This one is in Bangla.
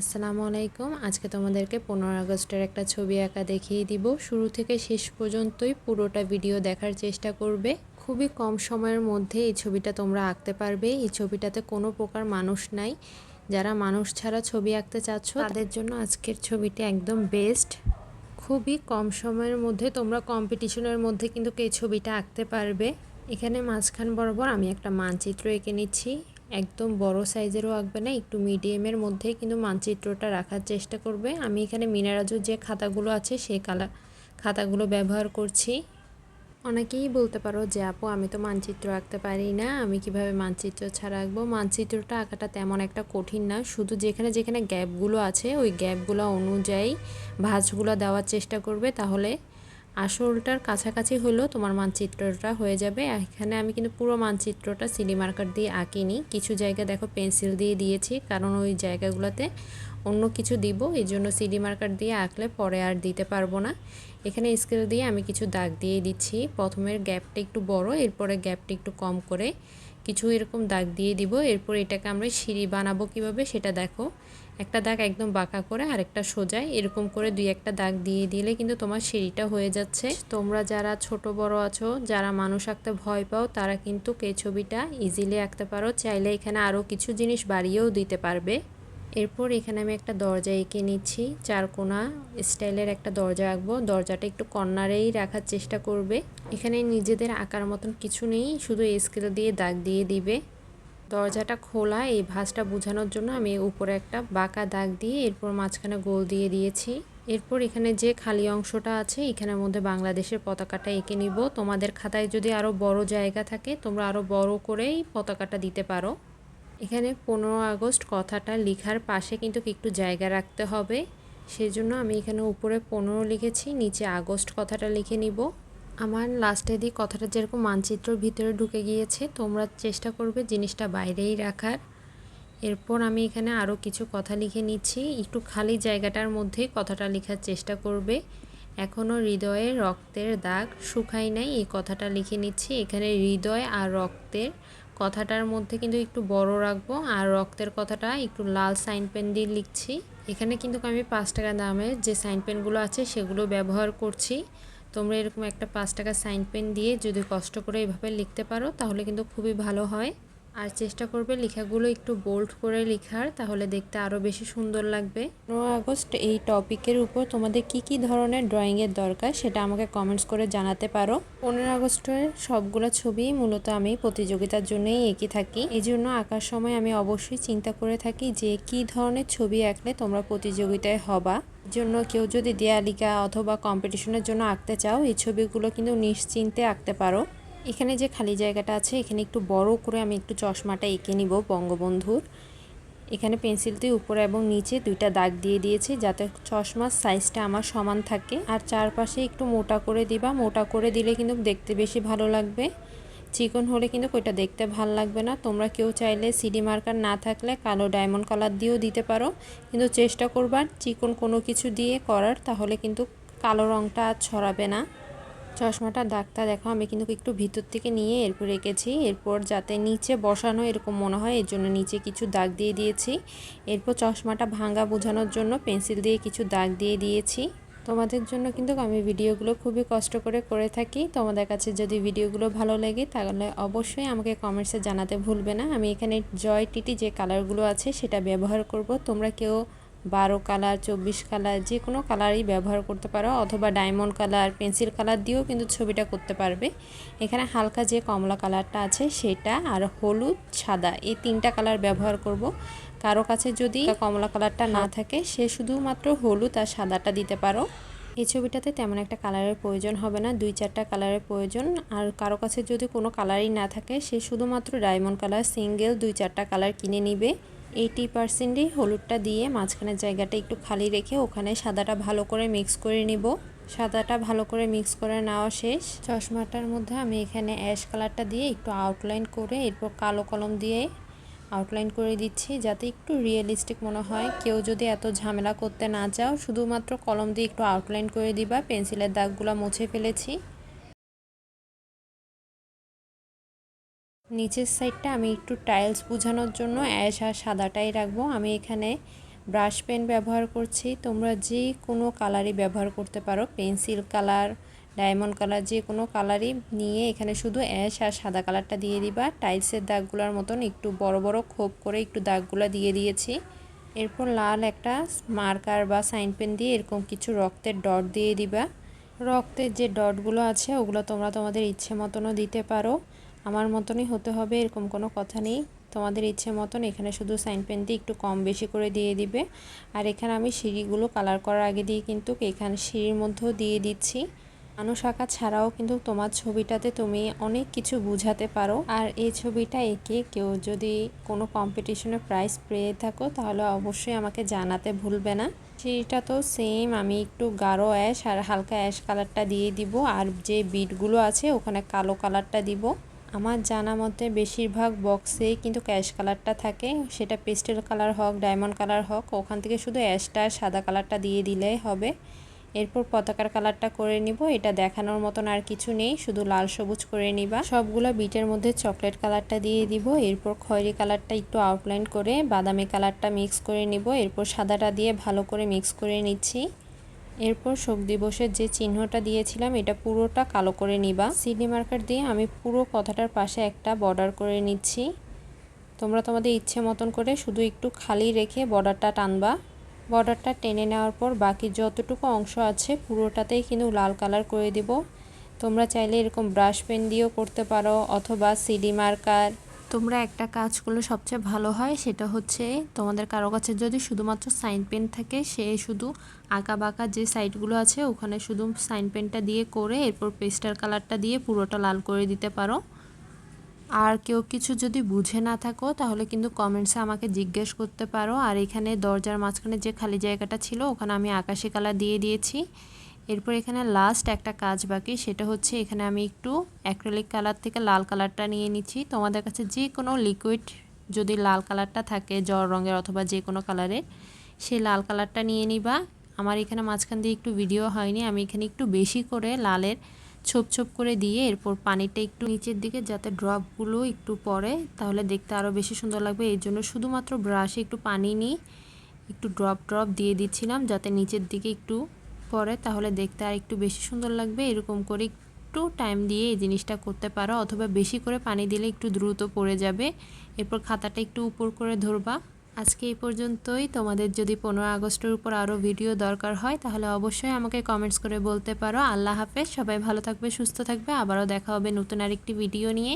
আসসালামু আলাইকুম। আজকে তোমাদেরকে পনেরো আগস্টের একটা ছবি আঁকা দেখিয়ে দিব। শুরু থেকে শেষ পর্যন্তই পুরোটা ভিডিও দেখার চেষ্টা করবে। খুবই কম সময়ের মধ্যে এই ছবিটা তোমরা আঁকতে পারবে। এই ছবিটাতে কোনো প্রকার মানুষ নাই। যারা মানুষ ছাড়া ছবি আঁকতে চাচ্ছ, তাদের জন্য আজকের ছবিটা একদম বেস্ট। খুবই কম সময়ের মধ্যে তোমরা কম্পিটিশনের মধ্যে কিন্তু এই ছবিটা আঁকতে পারবে। এখানে মাঝখান বরাবর আমি একটা মানচিত্র এঁকে নিচ্ছি। একদম বড় সাইজেরও আঁকবে না, একটু মিডিয়ামের মধ্যে কিন্তু মানচিত্রটা রাখার চেষ্টা করবে। আমি এখানে মিনারাজুর যে খাতাগুলো আছে সেই কালা, খাতাগুলো ব্যবহার করছি। অনেকেই বলতে পারো যে, আপু, আমি তো মানচিত্র আঁকতে পারি না, আমি কীভাবে মানচিত্র ছাড়া আঁকবো? মানচিত্রটা আঁকাটা তেমন একটা কঠিন না, শুধু যেখানে যেখানে গ্যাপগুলো আছে, ওই গ্যাপগুলো অনুযায়ী ভাঁজগুলো দেওয়ার চেষ্টা করবে, তাহলে আসলটার কাছাকাছি হলেও তোমার মানচিত্রটা হয়ে যাবে। এখানে আমি কিন্তু পুরো মানচিত্রটা সিডি মার্কার দিয়ে আঁকিনি। কিছু জায়গা দেখো পেন্সিল দিয়ে দিয়েছি, কারণ ওই জায়গাগুলোতে অন্য কিছু দিব, এই জন্য সিডি মার্কার দিয়ে আঁকলে পরে আর দিতে পারব না। এখানে স্কেল দিয়ে আমি কিছু দাগ দিয়ে দিচ্ছি। প্রথমের গ্যাপটা একটু বড়, এরপরে গ্যাপটা একটু কম করে কিছু এরকম দাগ দিয়ে দিব। এরপর এটাকে আমরা সিঁড়ি বানাবো কীভাবে সেটা দেখো। একটা দাগ একদম বাঁকা করে আরেকটা সোজায় এরকম করে দুই একটা দাগ দিয়ে দিলে কিন্তু তোমার সিঁড়িটা হয়ে যাচ্ছে। তোমরা যারা ছোট, বড় আছো, যারা মানুষ আঁকতে ভয় পাও, তারা কিন্তু এই ছবিটা ইজিলি আঁকতে পারো। চাইলে এখানে আরও কিছু জিনিস বাড়িয়েও দিতে পারবে। এরপর এখানে আমি একটা দরজা এঁকে নিচ্ছি। চারকোনা স্টাইলের একটা দরজা আঁকবো। দরজাটা একটু কর্নারেই রাখার চেষ্টা করবে। এখানে নিজেদের আঁকার মতন কিছু নেই, শুধু স্কেল দিয়ে দাগ দিয়ে দিবে। দরজাটা খোলা, এই ভাঁজটা বোঝানোর জন্য আমি উপরে একটা বাঁকা দাগ দিয়ে এরপর মাঝখানে গোল দিয়ে দিয়েছি। এরপর এখানে যে খালি অংশটা আছে, এখানের মধ্যে বাংলাদেশের পতাকাটা এঁকে নিব। তোমাদের খাতায় যদি আরও বড় জায়গা থাকে, তোমরা আরও বড় করেই পতাকাটা দিতে পারো। এখানে পনেরো আগস্ট কথাটা লিখার পাশে কিন্তু একটু জায়গা রাখতে হবে। সেজন্য আমি এখানে উপরে পনেরো লিখেছি, নিচে আগস্ট কথাটা লিখে নিব। আমার লাস্টে দিয়ে কথাটা যেরকম মানচিত্রর ভিতরে ঢুকে গিয়েছে, তোমরা চেষ্টা করবে জিনিসটা বাইরেই রাখার। এরপর আমি এখানে আরও কিছু কথা লিখে নিচ্ছি। একটু খালি জায়গাটার মধ্যে কথাটা লেখার চেষ্টা করবে। এখনও হৃদয়ে রক্তের দাগ শুকাই নাই, এই কথাটা লিখে নিচ্ছি। এখানে হৃদয় আর রক্তের কথাটার মধ্যে কিন্তু একটু বড় রাখব। আর রক্তের কথাটা একটু লাল সাইন পেন দিয়ে লিখছি। এখানে কিন্তু আমি পাঁচ টাকা দামের যে সাইন পেনগুলো আছে সেগুলো ব্যবহার করছি। তোমরা এরকম একটা পাঁচ টাকা সাইন পেন দিয়ে যদি কষ্ট করে এভাবে লিখতে পারো, তাহলে কিন্তু খুবই ভালো হয়। আর চেষ্টা করবে লেখাগুলো একটু বোল্ড করে লেখার, তাহলে দেখতে আরও বেশি সুন্দর লাগবে। পনেরো আগস্ট এই টপিকের উপর তোমাদের কি কি ধরনের ড্রয়িংয়ের দরকার সেটা আমাকে কমেন্টস করে জানাতে পারো। পনেরো আগস্টের সবগুলো ছবি মূলত আমি প্রতিযোগিতার জন্যই এঁকে থাকি। এই জন্য আঁকার সময় আমি অবশ্যই চিন্তা করে থাকি যে কি ধরনের ছবি আঁকলে তোমরা প্রতিযোগিতায় হবা। জন্য কেউ যদি দেয়ালিকা অথবা কম্পিটিশনের জন্য আঁকতে চাও, এই ছবিগুলো কিন্তু নিশ্চিন্তে আঁকতে পারো। এখানে যে খালি জায়গাটা আছে, এখানে একটু বড় করে আমি একটু চশমাটা এঁকে নিব বঙ্গবন্ধুর। এখানে পেন্সিল দিয়ে উপরে এবং নিচে দুইটা দাগ দিয়ে দিয়েছি যাতে চশমার সাইজটা আমার সমান থাকে। আর চারপাশে একটু মোটা করে দিবা, মোটা করে দিলে কিন্তু দেখতে বেশি ভালো লাগবে। চিকন হলে কিন্তু ওইটা দেখতে ভালো লাগবে না। তোমরা কেউ চাইলে সিডি মার্কার না থাকলে কালো ডায়মন্ড কালার দিয়েও দিতে পারো। কিন্তু চেষ্টা করবার চিকন কোনো কিছু দিয়ে করার, তাহলে কিন্তু কালো রঙটা ছড়াবে না। চশমাটা দাগটা দেখো, আমি কিন্তু একটু ভিতর থেকে নিয়ে এরপর রেখেছি। এরপর যাতে নিচে বসানো এরকম মনে হয়, এর জন্য নিচে কিছু দাগ দিয়ে দিয়েছি। এরপর চশমাটা ভাঙ্গা বোঝানোর জন্য পেন্সিল দিয়ে কিছু দাগ দিয়ে দিয়েছি। তোমাদের জন্য কিন্তু আমি ভিডিওগুলো খুবই কষ্ট করে করে থাকি। তোমাদের কাছে যদি ভিডিওগুলো ভালো লাগে, তাহলে অবশ্যই আমাকে কমেন্টসে জানাতে ভুলবে না। আমি এখানে জয় টিটি যে কালারগুলো আছে, সেটা ব্যবহার করব। তোমরা কেউ বারো কালার, চব্বিশ কালার, যে কোনো কালারই ব্যবহার করতে পারো, অথবা ডায়মন্ড কালার পেন্সিল কালার দিয়েও কিন্তু ছবিটা করতে পারবে। এখানে হালকা যে কমলা কালারটা আছে, সেটা আর হলুদ, সাদা, এই তিনটা কালার ব্যবহার করব। কারও কাছে যদি কমলা কালারটা না থাকে, সে শুধুমাত্র হলুদ আর সাদাটা দিতে পারো। এই ছবিটাতে তেমন একটা কালারের প্রয়োজন হবে না, দুই চারটা কালারের প্রয়োজন। আর কারও কাছে যদি কোনো কালারই না থাকে, সে শুধুমাত্র ডায়মন্ড কালার সিঙ্গেল দুই চারটা কালার কিনে নিবে। এইটি পার্সেন্টই হলুদটা দিয়ে মাঝখানের জায়গাটা একটু খালি রেখে ওখানে সাদাটা ভালো করে মিক্স করে নিব। সাদাটা ভালো করে মিক্স করে নেওয়া শেষ। চশমাটার মধ্যে আমি এখানে অ্যাশ কালারটা দিয়ে একটু আউটলাইন করে এরপর কালো কলম দিয়ে আউটলাইন করে দিচ্ছি যাতে একটু রিয়েলিস্টিক মনে হয়। কেউ যদি এত ঝামেলা করতে না চাও, শুধুমাত্র কলম দিয়ে একটু আউটলাইন করে দিবা পেন্সিলের দাগগুলো মুছে ফেলেছি। নিচের সাইডটা আমি একটু টাইলস বোঝানোর জন্য অ্যাশ আর সাদাটাই রাখব। আমি এখানে ব্রাশ পেন ব্যবহার করছি। তোমরা যে কোনো কালারই ব্যবহার করতে পারো। পেন্সিল কালার, ডায়মন্ড কালার, যে কোনো কালারই নিয়ে এখানে শুধু অ্যাশ আর সাদা কালারটা দিয়ে দিবা। টাইলসের দাগগুলোর মতন একটু বড় বড় খোপ করে একটু দাগগুলো দিয়ে দিয়েছি। এরপর লাল একটা মার্কার বা সাইন পেন দিয়ে এরকম কিছু রক্তের ডট দিয়ে দিবা। রক্তের যে ডটগুলো আছে, ওগুলো তোমরা তোমাদের ইচ্ছে মতনও দিতে পারো। আমার মতনই হতে হবে, এরকম কোনো কথা নেই। তোমাদের ইচ্ছে মতন এখানে শুধু সাইন পেন দিয়ে একটু কম বেশি করে দিয়ে দিবে। আর এখানে আমি সিঁড়িগুলো কালার করার আগে দিয়ে কিন্তু এখানে সিঁড়ির মধ্যেও দিয়ে দিচ্ছি। মানুষ আঁকা ছাড়াও কিন্তু তোমার ছবিটাতে তুমি অনেক কিছু বুঝাতে পারো। আর এই ছবিটা এঁকে কেউ যদি কোনো কম্পিটিশনে প্রাইজ পেয়ে থাকো, তাহলে অবশ্যই আমাকে জানাতে ভুলবে না। সেটা তো সেম আমি একটু গাঢ় অ্যাশ আর হালকা অ্যাশ কালারটা দিয়ে দিব। আর যে বিটগুলো আছে, ওখানে কালো কালারটা দিব। আমার জানা মতে বেশিরভাগ বক্সেই কিন্তু ক্যাশ কালারটা থাকে। সেটা পেস্টেল কালার হোক ডায়মন্ড কালার হোক, ওখান থেকে শুধু অ্যাশটা সাদা কালারটা দিয়ে দিলেই হবে। এরপর পতাকার কালারটা করে নিব। এটা দেখানোর মতন আর কিছু নেই, শুধু লাল সবুজ করে নিবা। সবগুলো বিটের মধ্যে চকলেট কালারটা দিয়ে দিব। এরপর খয়েরি কালারটা একটু আউটলাইন করে বাদামি কালারটা মিক্স করে নিব। এরপর সাদাটা দিয়ে ভালো করে মিক্স করে নিচ্ছি। এরপর শোক দিবসের যে চিহ্নটা দিয়েছিলাম, এটা পুরোটা কালো করে নিবা। সিডি মার্কার দিয়ে আমি পুরো কথাটার পাশে একটা বর্ডার করে নিচ্ছি। তোমরা তোমাদের ইচ্ছে মতন করে শুধু একটু খালি রেখে বর্ডারটা টানবা। বর্ডারটা টেনে নেওয়ার পর বাকি যতটুকু অংশ আছে পুরোটাতেই কিন্তু লাল কালার করে দিব। তোমরা চাইলে এরকম ব্রাশ পেন দিয়েও করতে পারো অথবা সিডি মার্কার তোমরা একটা কাজ করলে সবচেয়ে ভালো হয় সেটা হচ্ছে তোমাদের কারও কাছে যদি শুধুমাত্র সাইন পেন থাকে, সে শুধু আঁকা বাঁকা যে সাইডগুলো আছে ওখানে শুধু সাইন পেনটা দিয়ে করে এরপর পেস্টার কালারটা দিয়ে পুরোটা লাল করে দিতে পারো। আর কেউ কিছু যদি বুঝে না থাকো, তাহলে কিন্তু কমেন্টসে আমাকে জিজ্ঞেস করতে পারো। আর এখানে দরজার মাঝখানে যে খালি জায়গাটা ছিল, ওখানে আমি আকাশি কালার দিয়ে দিয়েছি। এরপর এখানে লাস্ট একটা কাজ বাকি, সেটা হচ্ছে এখানে আমি একটু অ্যাক্রেলিক কালার থেকে লাল কালারটা নিয়ে নিচ্ছি। তোমাদের কাছে যে কোনো লিকুইড যদি লাল কালারটা থাকে, জ্বর, রঙের অথবা যে কোনো কালারের সেই লাল কালারটা নিয়ে নিবা। আমার এখানে মাঝখান দিয়ে একটু ভিডিও হয়নি, আমি এখানে একটু বেশি করে লালের ছোপ ছোপ করে দিয়ে এরপর পানিটা একটু নিচের দিকে যাতে ড্রপগুলো একটু পরে তাহলে দেখতে আরও বেশি সুন্দর লাগবে। এই জন্য শুধুমাত্র ব্রাশে একটু পানি নিই একটু ড্রপ ড্রপ দিয়ে দিচ্ছিলাম, যাতে নিচের দিকে একটু পরে তাহলে দেখতে আর একটু বেশি সুন্দর লাগবে। এরকম করে একটু টাইম দিয়ে এই জিনিসটা করতে পারো, অথবা বেশি করে পানি দিলে একটু দ্রুত পড়ে যাবে। এরপর খাতাটা একটু উপর করে ধরবা। আজকে এই পর্যন্তই। তোমাদের যদি পনেরো আগস্টের উপর আরও ভিডিও দরকার হয়, তাহলে অবশ্যই আমাকে কমেন্টস করে বলতে পারো। আল্লাহ হাফেজ। সবাই ভালো থাকবে, সুস্থ থাকবে। আবারও দেখা হবে নতুন আরেকটি ভিডিও নিয়ে।